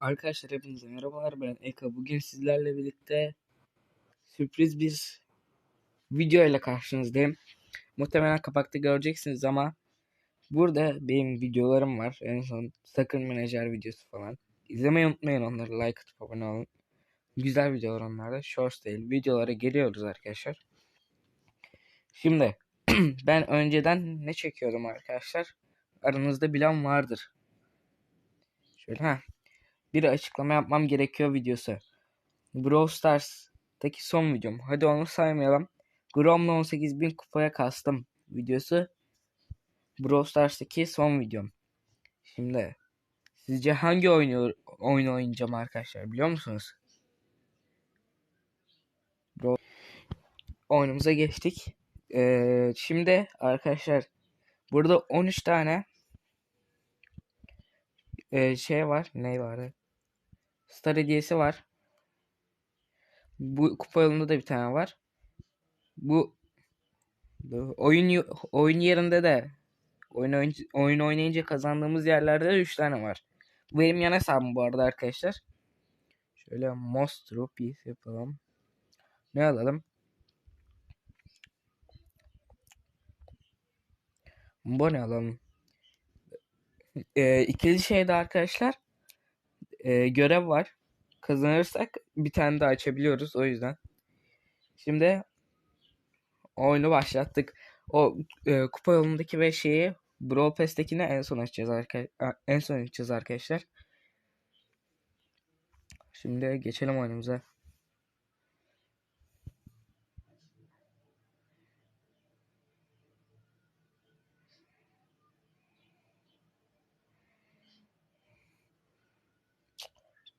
Arkadaşlar hepinize merhabalar ben Eka. Bugün sizlerle birlikte sürpriz bir video ile karşınızdayım. Muhtemelen kapakta göreceksiniz ama burada benim videolarım var. En son sakın menajer videosu falan. İzlemeyi unutmayın onları like atıp abone olun. Güzel videolar onlarda. Shorts değil. Videolara geliyoruz arkadaşlar. Şimdi ben önceden ne çekiyordum arkadaşlar? Aranızda bilen vardır. Şöyle ha bir açıklama yapmam gerekiyor videosu. Brawl Stars'taki son videom. Hadi onu saymayalım. Grom'la 18.000 kupaya kastım videosu. Brawl Stars'taki son videom. Şimdi sizce hangi oyunu, oyun oynayacağım arkadaşlar biliyor musunuz? Brawl... Oyunumuza geçtik. Ee, şimdi arkadaşlar burada 13 tane e, şey var. Ne vardı? Star hediyesi var. Bu kupa yolunda da bir tane var. Bu, oyun oyun yerinde de oyun, oyun, oyun oynayınca kazandığımız yerlerde de 3 tane var. Bu benim yan hesabım bu arada arkadaşlar. Şöyle most rupees yapalım. Ne alalım? Bu ne alalım? Ee, ikili şeyde arkadaşlar e, görev var. Kazanırsak bir tane daha açabiliyoruz o yüzden. Şimdi oyunu başlattık. O e, kupa yolundaki ve şeyi Brawl Pass'tekini en son açacağız arkadaşlar. En son açacağız arkadaşlar. Şimdi geçelim oyunumuza.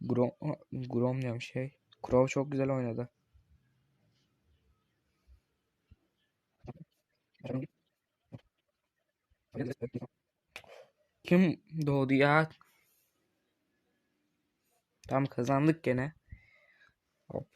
Grom, Grom diyorum şey. Crow çok güzel oynadı. Kim doğdu ya? Tam kazandık gene. Hop.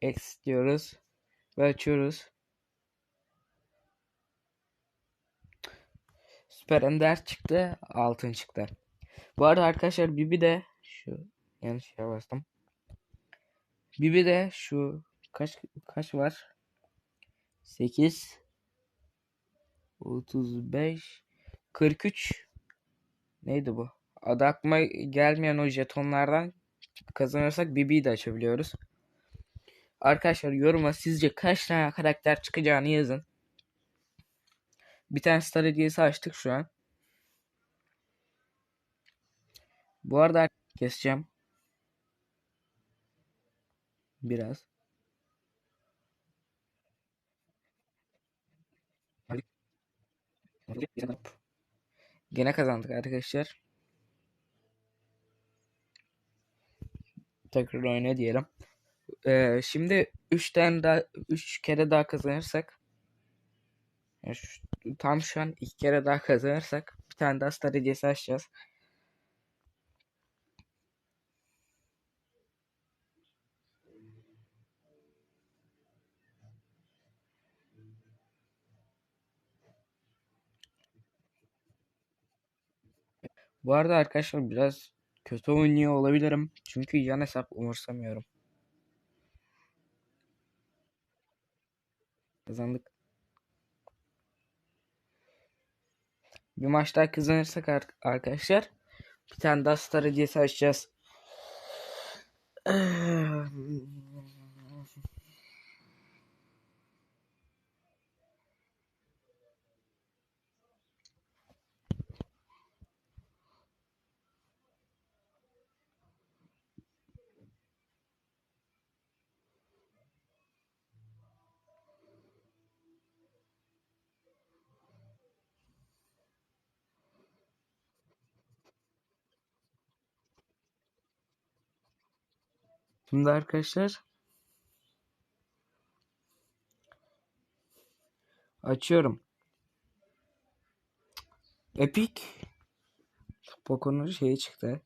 X diyoruz. Ve açıyoruz. Süper Ender çıktı. Altın çıktı. Bu arada arkadaşlar Bibi de şu yanlış şey bastım. Bibi de şu kaç kaç var? 8 35 43 neydi bu? Adı aklıma gelmeyen o jetonlardan kazanırsak Bibi'yi de açabiliyoruz. Arkadaşlar yoruma sizce kaç tane karakter çıkacağını yazın. Bir tane star hediyesi açtık şu an. Bu arada keseceğim. Biraz. Gene kazandık arkadaşlar. Tekrar oyna diyelim. Ee, şimdi 3 tane daha 3 kere daha kazanırsak yani tam şu an 2 kere daha kazanırsak bir tane daha star açacağız. Bu arada arkadaşlar biraz kötü oynuyor olabilirim. Çünkü yan hesap umursamıyorum. Kazandık. Bir maç daha kazanırsak arkadaşlar bir tane daha star hediyesi açacağız. Şimdi arkadaşlar açıyorum. Epic Poco'nun şeyi çıktı.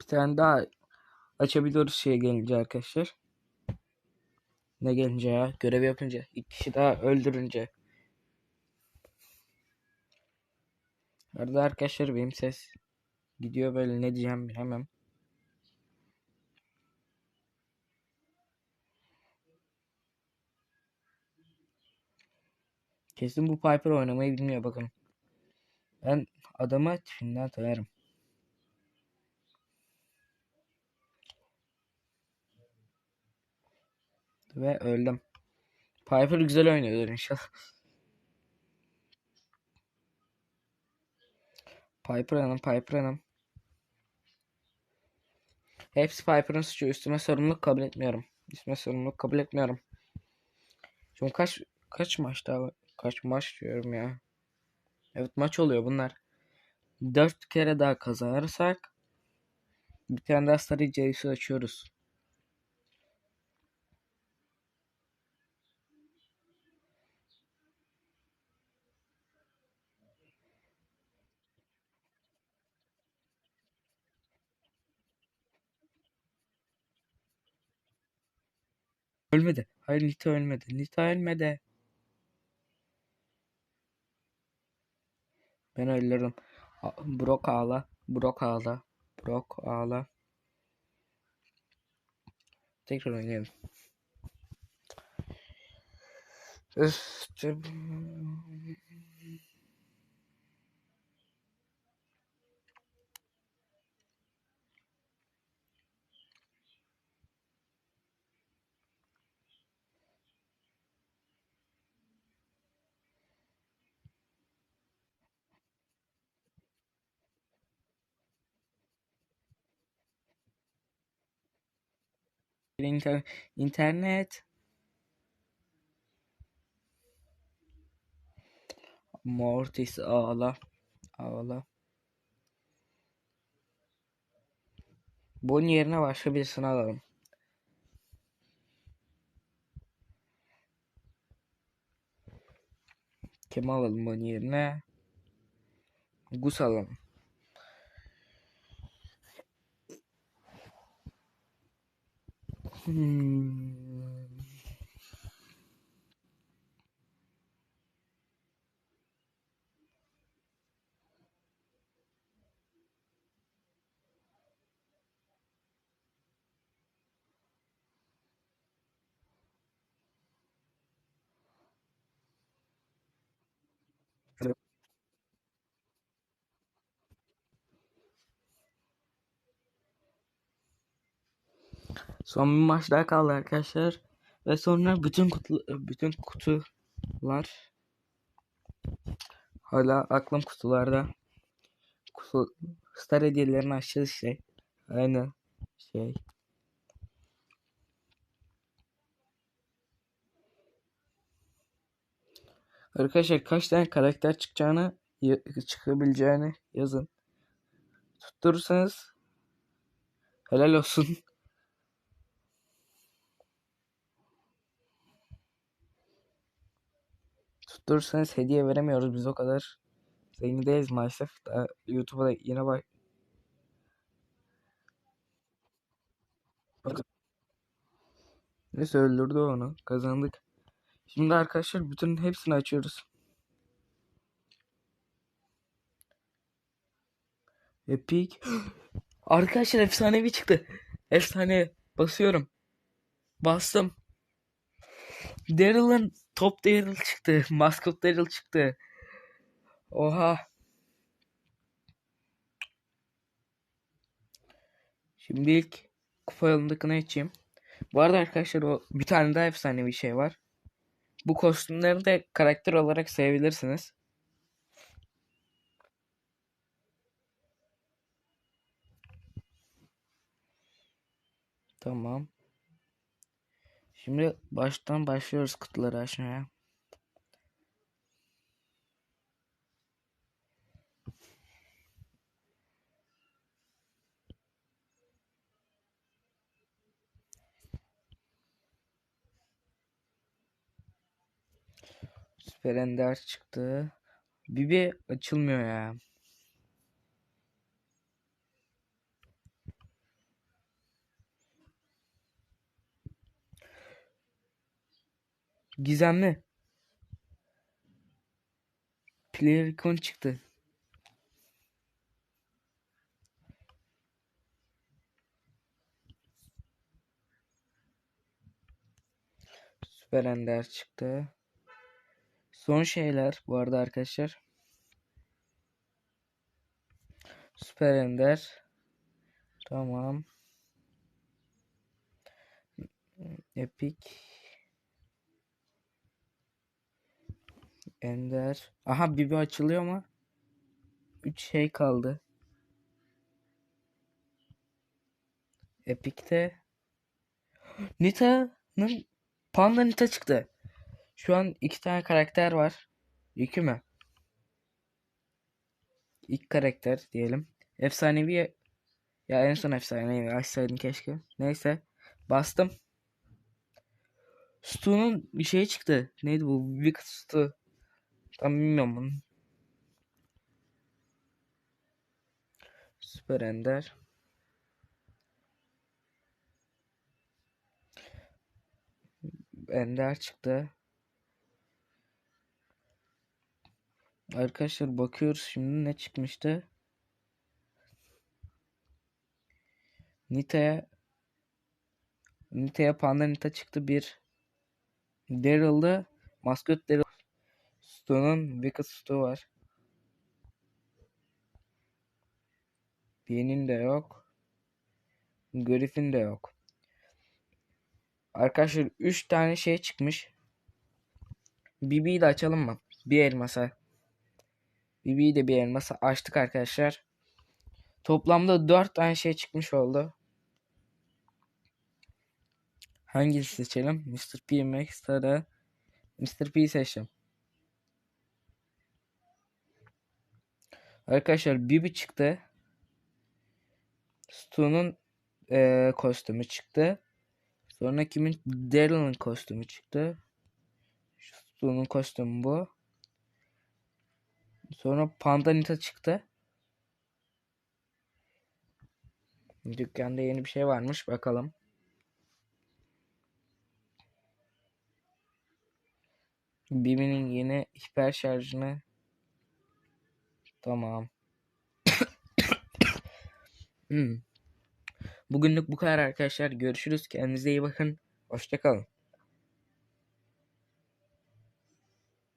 Bir tane daha açabiliyoruz şeye gelince arkadaşlar. Ne gelince ya? Görev yapınca. iki kişi daha öldürünce. Arada arkadaşlar benim ses gidiyor böyle ne diyeceğim bilemem. Kesin bu Piper oynamayı bilmiyor bakın. Ben adamı tipinden tanırım. Ve öldüm. Piper güzel oynuyordur inşallah. Piper Hanım, Piper Hanım. Hepsi Piper'ın suçu. Üstüme sorumluluk kabul etmiyorum. Üstüme sorumluluk kabul etmiyorum. Şimdi kaç kaç maç daha kaç maç diyorum ya. Evet maç oluyor bunlar. Dört kere daha kazanırsak bir tane daha Starry Jace'i açıyoruz. Ölmedi. Hayır Nita ölmedi. Nita ölmedi. Ben öldürdüm. A- Brock ağla. Brock ağla. Brock ağla. Tekrar oynayalım. Öf, İnter- internet. Mortis ağla. Ağla. Bunun yerine başka birisini alalım. Kim alalım bunun yerine? Gus alalım. Hmm. Son bir maç daha kaldı arkadaşlar. Ve sonra bütün kutu bütün kutular hala aklım kutularda. Kutu star hediyelerini açacağız işte. Aynı şey. Arkadaşlar kaç tane karakter çıkacağını çıkabileceğini yazın. Tutturursanız helal olsun. Tutturursanız hediye veremiyoruz biz o kadar. Zengin değiliz maalesef. Daha YouTube'a da yine bak. Neyse öldürdü onu. Kazandık. Şimdi arkadaşlar bütün hepsini açıyoruz. Epic. Arkadaşlar efsanevi çıktı. Efsane. Basıyorum. Bastım. Daryl'ın top Daryl çıktı. Maskot Daryl çıktı. Oha. Şimdi ilk kupa yolundakini açayım. Bu arada arkadaşlar o bir tane daha efsanevi şey var. Bu kostümleri de karakter olarak sayabilirsiniz. Tamam. Şimdi baştan başlıyoruz kutuları açmaya. Süper Ender çıktı. Bibi açılmıyor ya. Gizemli. Player ikon çıktı. Süper Ender çıktı. Son şeyler bu arada arkadaşlar. Süper Ender. Tamam. Epic. Ender. Aha Bibi açılıyor mu? 3 şey kaldı. Epic'te Nita'nın Panda Nita çıktı. Şu an iki tane karakter var. İki mi? İlk karakter diyelim. Efsanevi ya en son efsanevi açsaydım keşke. Neyse. Bastım. Stu'nun bir şey çıktı. Neydi bu? Wicked Stu. Tam bilmiyorum bunu. Süper Ender. Ender çıktı. Arkadaşlar bakıyoruz şimdi ne çıkmıştı. Nita'ya Nita'ya Panda Nita çıktı bir. Daryl'da maskot Daryl. Stone'un Wicked Stu var. Bean'in de yok. Griffin de yok. Arkadaşlar 3 tane şey çıkmış. Bibi'yi de açalım mı? Bir elmasa. Bibi'yi de bir elmasa açtık arkadaşlar. Toplamda 4 tane şey çıkmış oldu. Hangisi seçelim? Mr. P, Max'ta da Mr. P'yi seçtim. Arkadaşlar Bibi çıktı. Stu'nun eee, kostümü çıktı. Sonra kimin? Daryl'ın kostümü çıktı. Stu'nun kostümü bu. Sonra Panda Nita çıktı. Dükkanda yeni bir şey varmış. Bakalım. Bibi'nin yeni hiper şarjını Tamam. Hmm. Bugünlük bu kadar arkadaşlar. Görüşürüz. Kendinize iyi bakın. Hoşçakalın.